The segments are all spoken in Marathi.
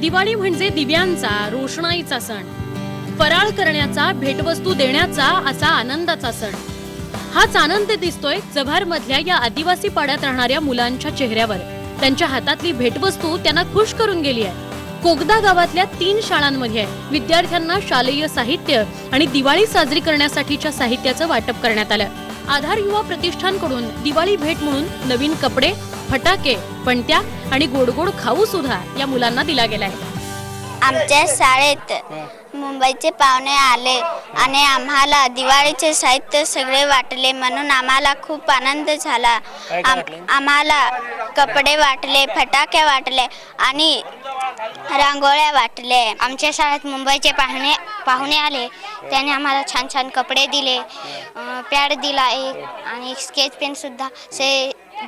दिवाळी म्हणजे दिव्यांचा रोषणाईचा सण. फराळ करण्याचा भेटवस्तू देण्याचा असा आनंदाचा सण. हाच आनंद दिसतोय जव्हार मधल्या या आदिवासी पाड्यात राहणाऱ्या मुलांच्या चेहऱ्यावर. त्यांच्या हातातली भेटवस्तू त्यांना खुश करून गेली आहे. कोगदा गावातल्या तीन शाळांमध्ये विद्यार्थ्यांना शालेय साहित्य आणि दिवाळी साजरी करण्यासाठीच्या साहित्याचं वाटप करण्यात आलं. आधार युवा प्रतिष्ठानकडून दिवाळी भेट म्हणून नवीन कपडे फटाके पणत्या आणि गोडगोड खाऊ सुद्धा या मुलांना दिला गेलाय आमच्या शाळेत मुंबईचे पाहुणे आले आणि आम्हाला दिवाळीचे साहित्य सगळे वाटले म्हणून आम्हाला खूप आनंद झाला. आम- आम्हाला कपडे वाटले फटाके वाटले आणि रांगोळ्या वाटले. आमच्या शाळेत मुंबईचे पाहुणे पाहुणे आले. त्याने आम्हाला छान छान कपडे दिले पॅड दिला एक आणि स्केच पेन सुद्धा. से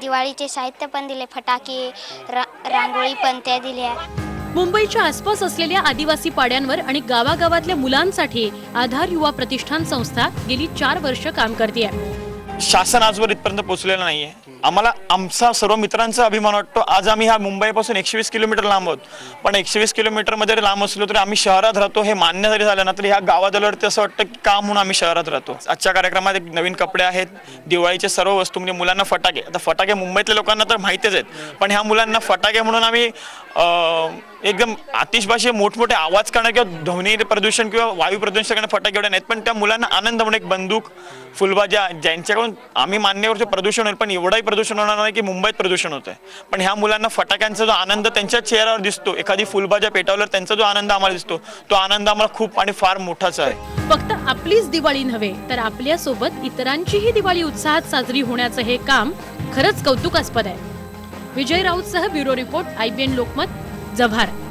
दिवाळीचे साहित्य पण दिले फटाके रा रांगोळी पण त्या दिल्या. मुंबईच्या आसपास असलेल्या आदिवासी पाड्यांवर आणि गावागावातल्या मुलांसाठी आधार युवा प्रतिष्ठान संस्था गेली चार वर्ष काम करते शासन आजवर इथपर्यंत पोहोचलेलं नाहीये. आम्हाला आमचा सर्व मित्रांचा अभिमान वाटतो. आज आम्ही ह्या मुंबईपासून एकशे वीस किलोमीटर लांब आहोत. पण एकशे वीस किलोमीटरमध्ये जरी लांब असलो तरी आम्ही शहरात राहतो हे मान्य जरी झालं ना तरी ह्या गावात असं वाटतं की का म्हणून आम्ही शहरात राहतो. आजच्या कार्यक्रमात एक नवीन कपडे आहेत. दिवाळीचे सर्व वस्तू म्हणजे मुलांना फटाके. आता फटाके मुंबईतल्या लोकांना तर माहितीच आहेत. पण ह्या मुलांना फटाके म्हणून आम्ही एकदम आतिषबाजी मोठमोठे आवाज करणं किंवा ध्वनी प्रदूषण किंवा वायू प्रदूषण करणं फटाके एवढे नाहीत. पण त्या मुलांना आनंद म्हणून एक बंदूक फुलबाज्या ज्यांच्याकडून आम्ही मान्य करतो प्रदूषण होईल पण एवढंही प्रदूषण होणार नाही की मुंबईत प्रदूषण होतंय. पण ह्या मुलांना फटाक्यांचा जो आनंद त्यांच्या चेहऱ्यावर दिसतो एखादी फुलबाज्या पेटावल्यावर त्यांचा जो आनंद आम्हाला दिसतो तो आनंद आम्हाला खूप आणि फार मोठाच आहे. फक्त आपलीच दिवाळी नव्हे तर आपल्यासोबत इतरांचीही दिवाळी उत्साहात साजरी होण्याचं हे काम खरंच कौतुकास्पद आहे. Vijay राऊतसह bureau report IBN Lokmat. Jawhar.